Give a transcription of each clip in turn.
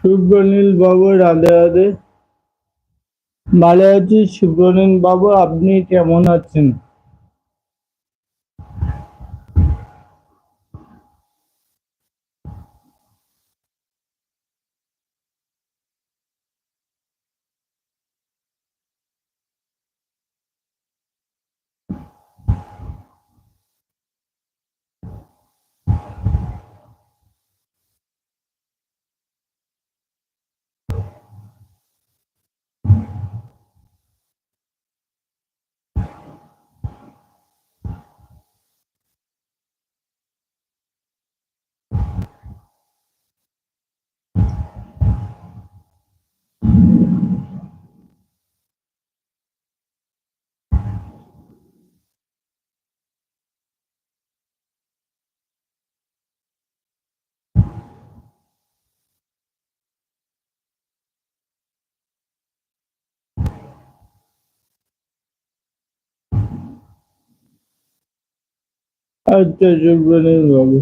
সুব্রনীল বাবু রাধে রাধে। ভালো আছি সুব্রনীল বাবু আপনি কেমন আছেন? আচ্ছা সুব্রনীল বাবু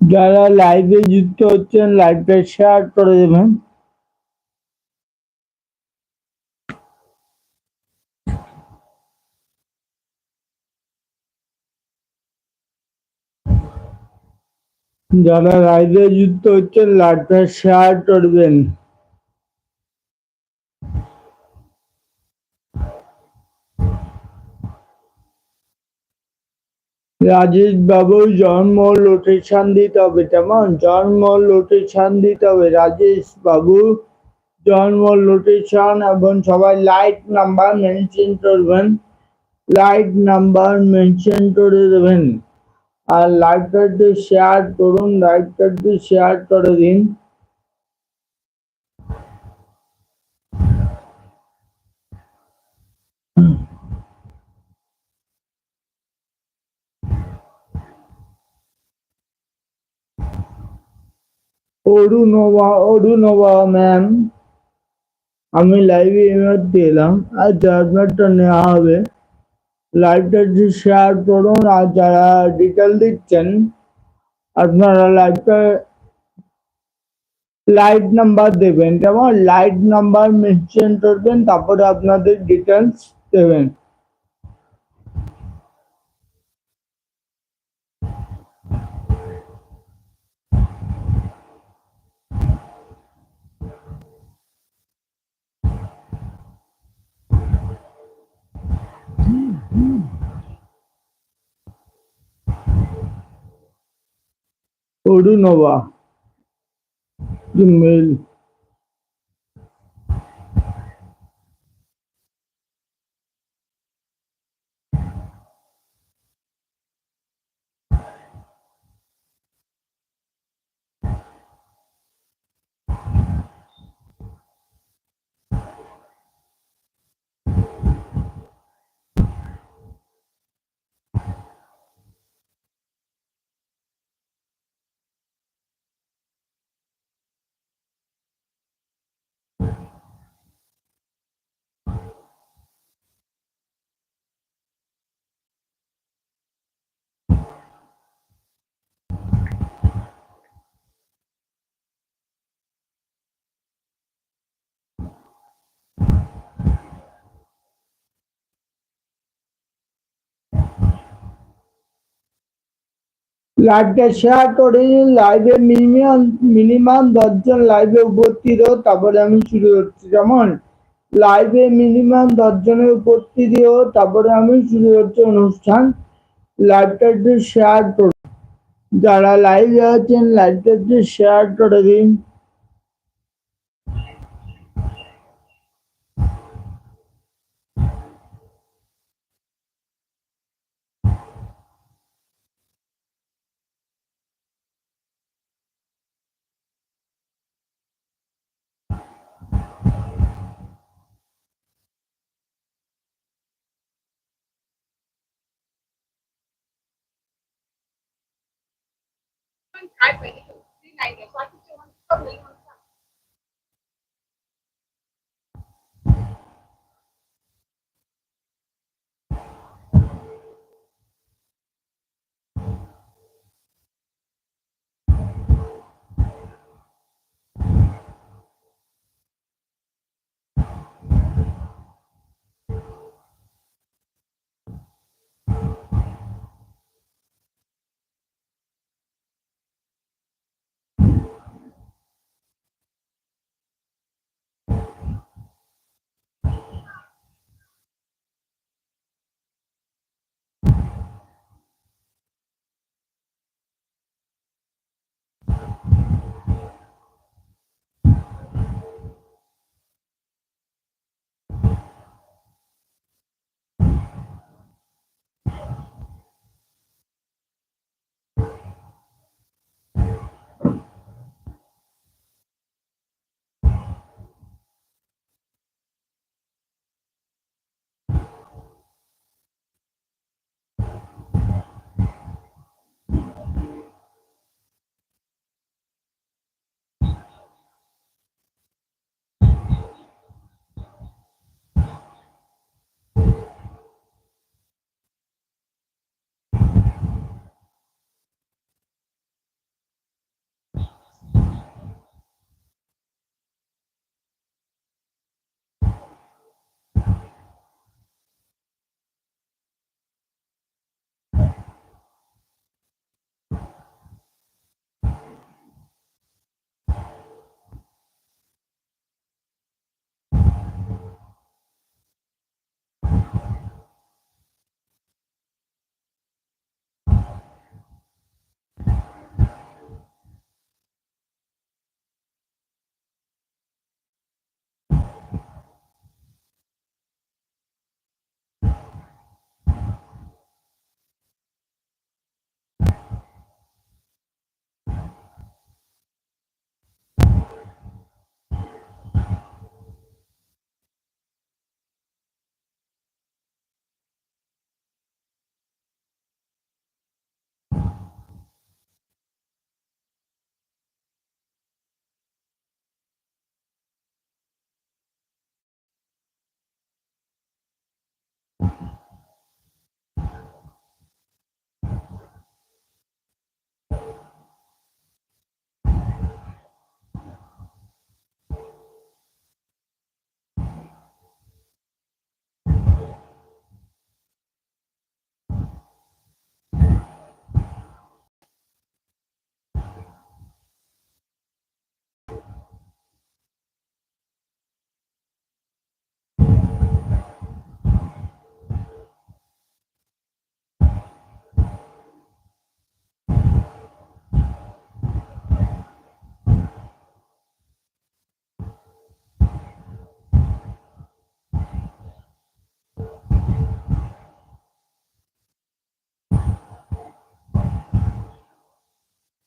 যারা লাইভে যুক্ত হচ্ছেন লাইভটা শেয়ার করে দেবেন। যারা লাইভে যুক্ত হচ্ছেন লাইভটা শেয়ার করবেন। রাজেশ বাবু জন্ম লোকেশন দিতে হবে কেমন জন্ম লোকেশন দিতে হবে রাজেশ বাবু জন্ম লোকেশন এবং সবাই লাইট নাম্বার মেনশন করবেন, লাইট নাম্বার মেনশন করে দেবেন। আর লাইভটা একটু শেয়ার করুন লাইভটা একটু শেয়ার করে দিন। অরুণবা অরুণবা ম্যাম আমি লাইভে এমএতে এলাম আর জাজমেন্টটা নেওয়া হবে লাইভটা একটু শেয়ার করুন আর যারা ডিটেল দিচ্ছেন আপনারা লাইভটা লাইট নাম্বার দেবেন কেমন লাইট নাম্বার মেনশন করবেন তারপরে আপনাদের ডিটেলস দেবেন অরুণবা মেল লাইভটা শেয়ার করে লাইভে মিনিমাম মিনিমাম দশজন লাইভে উপস্থিত হো তারপরে আমি শুরু করছি। যেমন লাইভে মিনিমাম দশজনের উপস্থিত হো তারপরে আমি শুরু করছি অনুষ্ঠান। লাইভটা একটু শেয়ার করুন। যারা লাইভে আছেন লাইভটা একটু শেয়ার করে দিন। पण काय पाहिजे नाही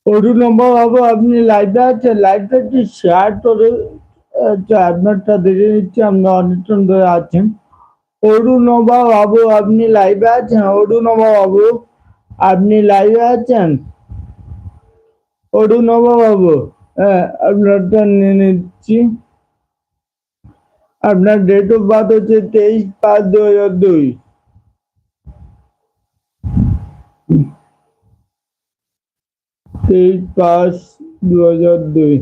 অরুণ বাবু আপনি লাইভে আছেন লাইভটা একটু শেয়ার করে আচ্ছা, আপনারটা দেখে নিচ্ছি আপনি অনেকক্ষণ ধরে আছেন। অরুণবা বাবু আপনি লাইভে আছেন? অরুণবা বাবু আপনি লাইভে আছেন? অরুণবা বাবু হ্যাঁ আপনারটা নিয়ে নিচ্ছি। আপনার ডেট অফ বার্থ হচ্ছে তেইশ পাঁচ দু হাজার দুই। তেইশ পাঁচ দু হাজার দুই।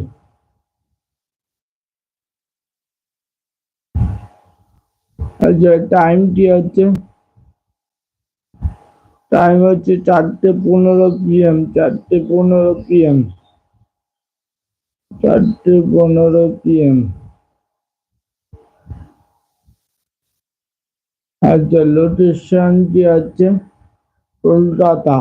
আচ্ছা টাইমটি হচ্ছে টাইম হচ্ছে চারটে পনেরো পিএম চারটে পনেরো পিএম চারটে পনেরো পিএম আচ্ছা লোকেশন কি আছে, কলকাতা।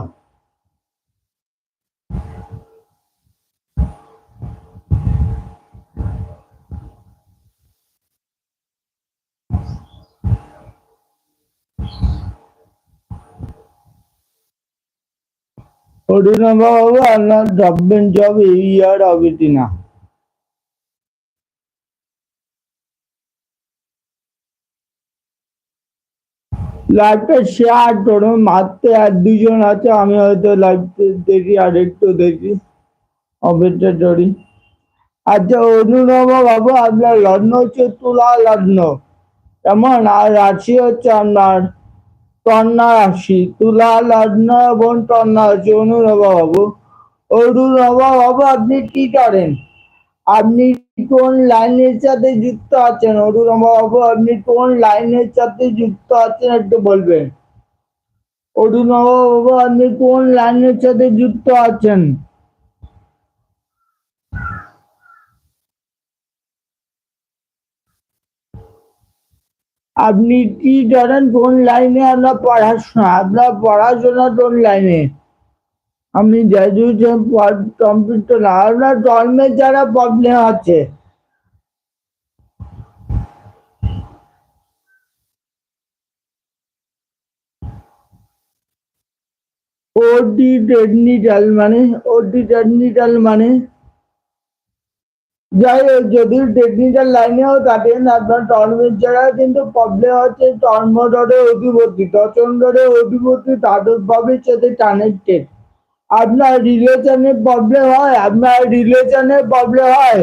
লাইভটা শেয়ার করুন মারতে আর দুজন আছে, আমি হয়তো লাইভ দেখি আর একটু দেখি। অপেক্ষা করি আচ্ছা অনুরমা বাবু আপনার লগ্ন হচ্ছে তুলা লগ্ন। কেমন? আর রাশি হচ্ছে আপনার? কন্যা রাশি, তুলা লগ্ন এবং কন্যা রাশি অনুরমা বাবু অনুরমা বাবু আপনি কি করেন? আপনি কোন লাইনের সাথে যুক্ত আছেন? অনুরমা বাবু আপনি কোন লাইনের সাথে যুক্ত আছেন একটু বলবেন? অনুরমা বাবু আপনি কোন লাইনের সাথে যুক্ত আছেন? আপনি কি জানেন কোন লাইনে আপনার পড়াশোনা? আপনার পড়াশোনা কোন লাইনে আপনি গ্র্যাজুয়েশন কমপ্লিট না। আপনার জন্মের যারা প্রবলেম আছে। ওটি টেকনিক্যাল মানে ওটি টেকনিক্যাল মানে যাই হোক, যদি টেকনিক্যাল লাইনেও থাকেন আপনার টর্মের যারা কিন্তু প্রবলেম হচ্ছে টর্মডরে অধিপতি তচন্ডরে অধিপতি তাদের ভাবের সাথে কানেক্টেড আপনার রিলেশনে প্রবলেম হয়, আপনার রিলেশনে প্রবলেম হয়।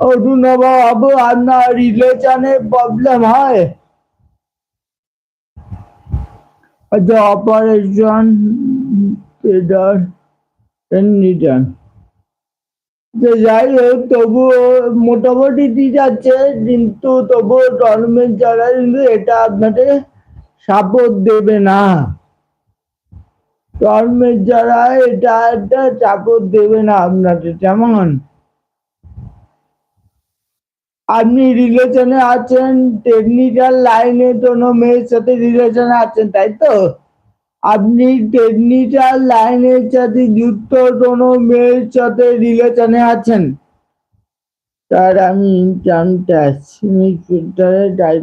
অরুণবা বাবু, আপনার রিলেশনে প্রবলেম হয়। আচ্ছা অপারেশন নিটান যে যাই হোক তবুও মোটামুটি ঠিক আছে, কিন্তু তবুও গভর্নমেন্ট যারা কিন্তু এটা আপনাকে সাপোর্ট দেবে না। গভর্নমেন্ট যারা, এটা একটা সাপোর্ট দেবে না আপনাকে কেমন? আপনি রিলেশনে আছেন টেকনিক্যাল লাইনে কোনো মেয়ের সাথে রিলেশনে আছেন, তাই তো? আপনি টেকনিক্যাল লাইনের সাথে যুক্ত কোনো মেয়ের সাথে রিলেশনে আছেন? তার আমি জানতে আসছি ফিল্টারে ট্রাই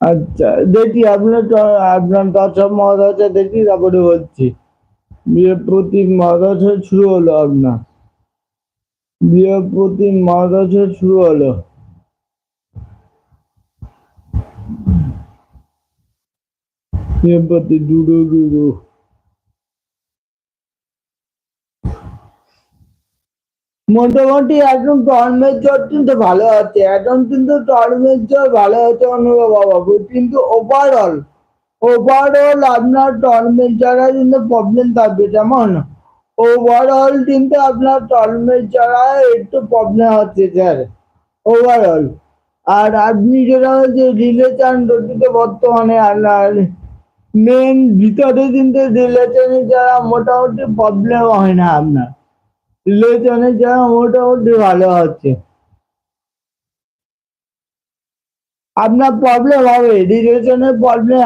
আচ্ছা দেখি আপনার আপনার দশম মহাদশা দেখি, তারপরে বলছি। বৃহস্পতি মহাদশা শুরু হলো আপনার। বৃহস্পতি মহাদশা শুরু হলো। বৃহস্পতি ডুডু ডুডু মোটামুটি এখন টর্মের জ্বর কিন্তু ভালো আছে। এখন কিন্তু টর্মের জ্বর ভালো আছে অনুভব বাবু, কিন্তু ওভারঅল ওভারঅল আপনার টর্মের যারা কিন্তু প্রবলেম থাকবে, যেমন ওভারঅল কিন্তু আপনার টর্মের যারা একটু প্রবলেম হচ্ছে স্যার ওভারঅল আর আপনি যেটা হচ্ছে রিলেশন রটিতে বর্তমানে আপনার মেন ভিতরে কিন্তু রিলেশনে যারা মোটামুটি প্রবলেম হয় না আপনার। রিলেশনে যারা মোটামুটি ভালো হচ্ছে আপনার প্রবলেম হবে রিলেশনের প্রবলেম